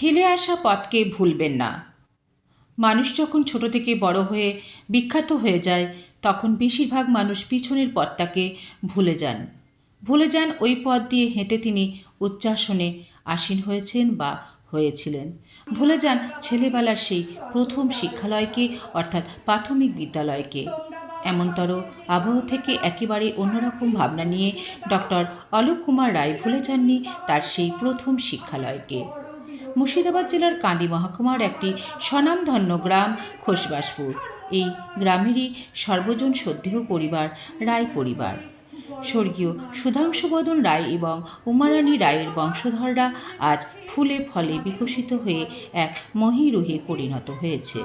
ফেলে আসা পথকে ভুলবেন না। মানুষ যখন ছোট থেকে বড় হয়ে বিখ্যাত হয়ে যায়, তখন বেশিরভাগ মানুষ পিছনের পথটাকে ভুলে যান। ভুলে যান ওই পথ দিয়ে হেঁটে তিনি উচ্চাসনে আসীন হয়েছেন বা হয়েছিলেন। ভুলে যান ছেলেবেলার সেই প্রথম শিক্ষালয়কে, অর্থাৎ প্রাথমিক বিদ্যালয়কে। এমনতর আবহ থেকে একেবারে অন্যরকম ভাবনা নিয়ে ডক্টর অলোক কুমার রায় ভুলে যাননি তার সেই প্রথম শিক্ষালয়কে। মুর্শিদাবাদ জেলার কান্দি মহকুমার একটি স্বনামধন্য গ্রাম খোসবাসপুর এই গ্রামেরই সর্বজন শ্রদ্ধেয় পরিবার, রায় পরিবার। স্বর্গীয় সুধাংশুবদন রায় এবং উমারানী রায়ের বংশধররা আজ ফুলে ফলে বিকশিত হয়ে এক মহিরুহে পরিণত হয়েছে।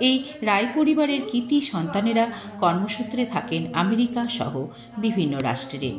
এই রায় পরিবারের কৃতি সন্তানেরা কর্মসূত্রে থাকেন আমেরিকা সহ বিভিন্ন রাষ্ট্রে।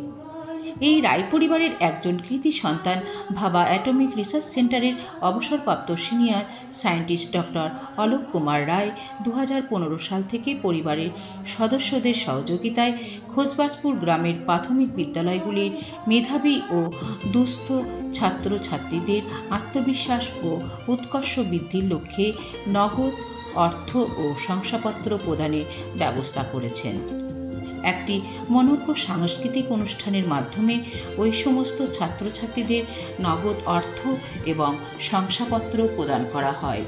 এই রায় পরিবারের একজন কৃতি সন্তান ভাবা অ্যাটমিক রিসার্চ সেন্টারের অবসরপ্রাপ্ত senior scientist doctor Alok Kumar Roy দু হাজার পনেরো সাল থেকে পরিবারের সদস্যদের সহযোগিতায় খোসবাসপুর গ্রামের প্রাথমিক বিদ্যালয়গুলির মেধাবী ও দুস্থ ছাত্রছাত্রীদের আত্মবিশ্বাস ও উৎকর্ষ বৃদ্ধির লক্ষ্যে নগদ অর্থ ও শংসাপত্র প্রদানের ব্যবস্থা করেছেন। একটি মনোজ্ঞ সাংস্কৃতিক অনুষ্ঠানের মাধ্যমে ওই সমস্ত ছাত্রছাত্রীদের নগদ অর্থ এবং শংসাপত্র প্রদান করা হয়।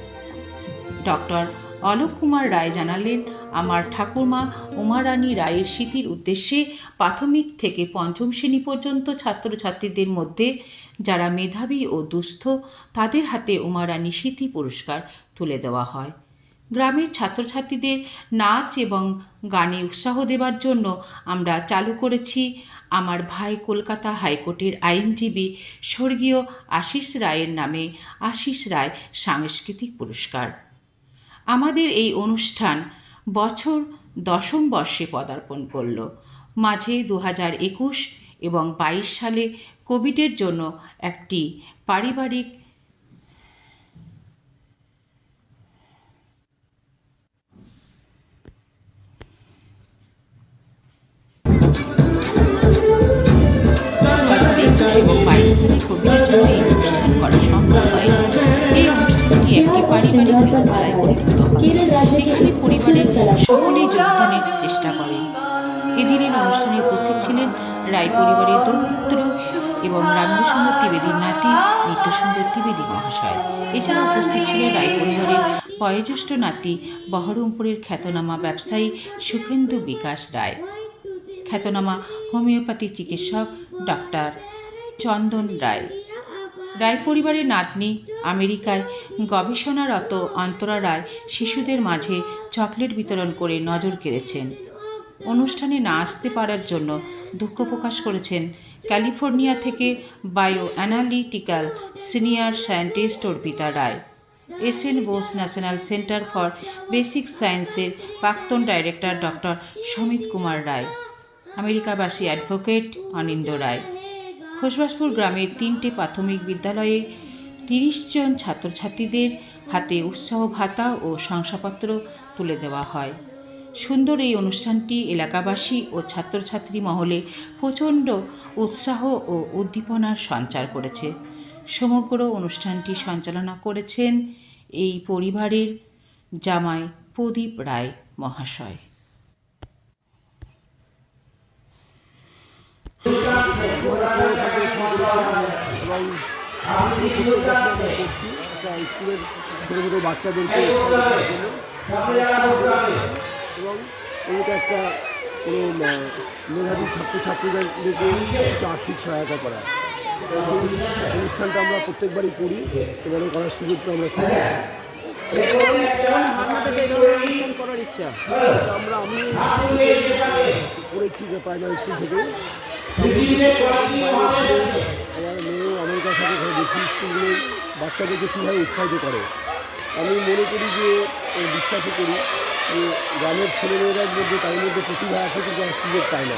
ডক্টর অলোক কুমার রায় জানালেন, আমার ঠাকুরমা উমারানী রায়ের স্মৃতির উদ্দেশ্যে প্রাথমিক থেকে পঞ্চম শ্রেণি পর্যন্ত ছাত্রছাত্রীদের মধ্যে যারা মেধাবী ও দুস্থ, তাদের হাতে উমারানী স্মৃতি পুরস্কার তুলে দেওয়া হয়। গ্রামের ছাত্রছাত্রীদের নাচ এবং গানে উৎসাহ দেবার জন্য আমরা চালু করেছি আমার ভাই কলকাতা হাইকোর্টের আইনজীবী স্বর্গীয় আশিস রায়ের নামে আশিস রায় সাংস্কৃতিক পুরস্কার। আমাদের এই অনুষ্ঠান বছর দশম বর্ষে পদার্পণ করল। মাঝে দু হাজার একুশ এবং বাইশ সালে কোভিডের জন্য একটি পারিবারিক এখানে পরিবারের সকলেই যোগদানের চেষ্টা করেন এদিনের অনুষ্ঠানে উপস্থিত ছিলেন রায় পরিবারের দৌমিত্র এবং রামসুন্দর ত্রিবেদীর নাতি নিত্যসুন্দর ত্রিবেদী মহাশয়। এছাড়া উপস্থিত ছিলেন রায় পরিবারের বয়োজ্যেষ্ঠ নাতি বহরমপুরের খ্যাতনামা ব্যবসায়ী সুখেন্দু বিকাশ রায়। খ্যাতনামা হোমিওপ্যাথি চিকিৎসক ডক্টর চন্দন রায়। রায় পরিবারের নাতনি আমেরিকায় গবেষণারত অন্তরা রায় শিশুদের মাঝে চকলেট বিতরণ করে নজর কেড়েছেন। অনুষ্ঠানে না আসতে পারার জন্য দুঃখ প্রকাশ করেছেন ক্যালিফোর্নিয়া থেকে bio analytical senior scientist Arpita Roy. S N Bose national centre for basic সায়েন্সের প্রাক্তন ডাইরেক্টর ডক্টর সমিত কুমার রায়। আমেরিকাবাসী অ্যাডভোকেট অনিন্দ রায়। খোসবাসপুর গ্রামের তিনটে প্রাথমিক বিদ্যালয়ে তিরিশ জন ছাত্রছাত্রীদের হাতে উৎসাহ ভাতা ও শংসাপত্র তুলে দেওয়া হয়। সুন্দর এই অনুষ্ঠানটি এলাকাবাসী ও ছাত্রছাত্রী মহলে প্রচণ্ড উৎসাহ ও উদ্দীপনার সঞ্চার করেছে। সমগ্র অনুষ্ঠানটি সঞ্চালনা করেছেন এই পরিবারের জামাই প্রদীপ রায় মহাশয়। এবং পড়াশোনা করছি একটা স্কুলের ছোটো ছোটো বাচ্চাদেরকে এবং এমনিতে একটা কোনো মেধাবী ছাত্রছাত্রীদেরকে কিছু আর্থিক সহায়তা করা। সেই অনুষ্ঠানটা আমরা প্রত্যেকবারই করি এবারে করার সুযোগটা আমরা থেকে অনুষ্ঠান করার ইচ্ছা। আমরা আমি করেছি প্রাইমারি স্কুল থেকে। আমার মেয়েও থাকে ঘরে দেখি স্কুলগুলো বাচ্চাদেরকে কীভাবে উৎসাহিত করে। আমি মনে করি যে বিশ্বাসও করি যে গ্রামের ছেলেমেয়েরার মধ্যে তাদের মধ্যে প্রতিভা আছে কিন্তু আর সুযোগ পায় না।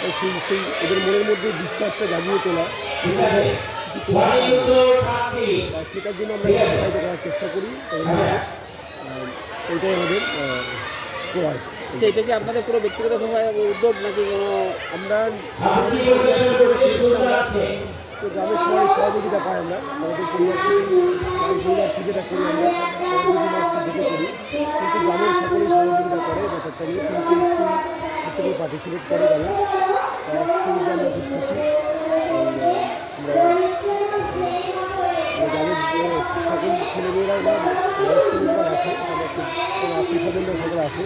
তাই সেই সেই ওদের মনের মধ্যে বিশ্বাসটা জাগিয়ে তোলা কিছু সেটার জন্য আমরা উৎসাহিত করার চেষ্টা করি। এবং, এটাই আমাদের প্রয়াস। আচ্ছা এটা কি আপনাদের পুরো ব্যক্তিগতভাবে উদ্যোগ নাকি কোনো আমরা তো গ্রামের সবাই সহযোগিতা পাই আমরা। আমাদের পরিবার থেকে বাড়ির পরিবার থেকে এটা করি আমরা। দিদি মাসি থেকে করি। কিন্তু গ্রামের সকলেই সহযোগিতা করে ব্যাপারটা নিয়ে। কিন্তু স্কুল থেকে পার্টিসিপেট করে গ্রামে। সেদিকে আমরা খুব খুশি। গ্রামের সকল ছেলেমেয়েরা বা বয়স্ক লোকরা আসে। খুব আত্মীয় স্বজনরা সকলে আসে।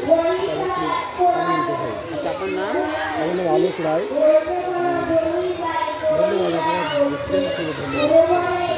খুব আনন্দিত হয়। আচ্ছা আপনার নাম? আমার নাম আলোক রায়। ధన్యవాదాలు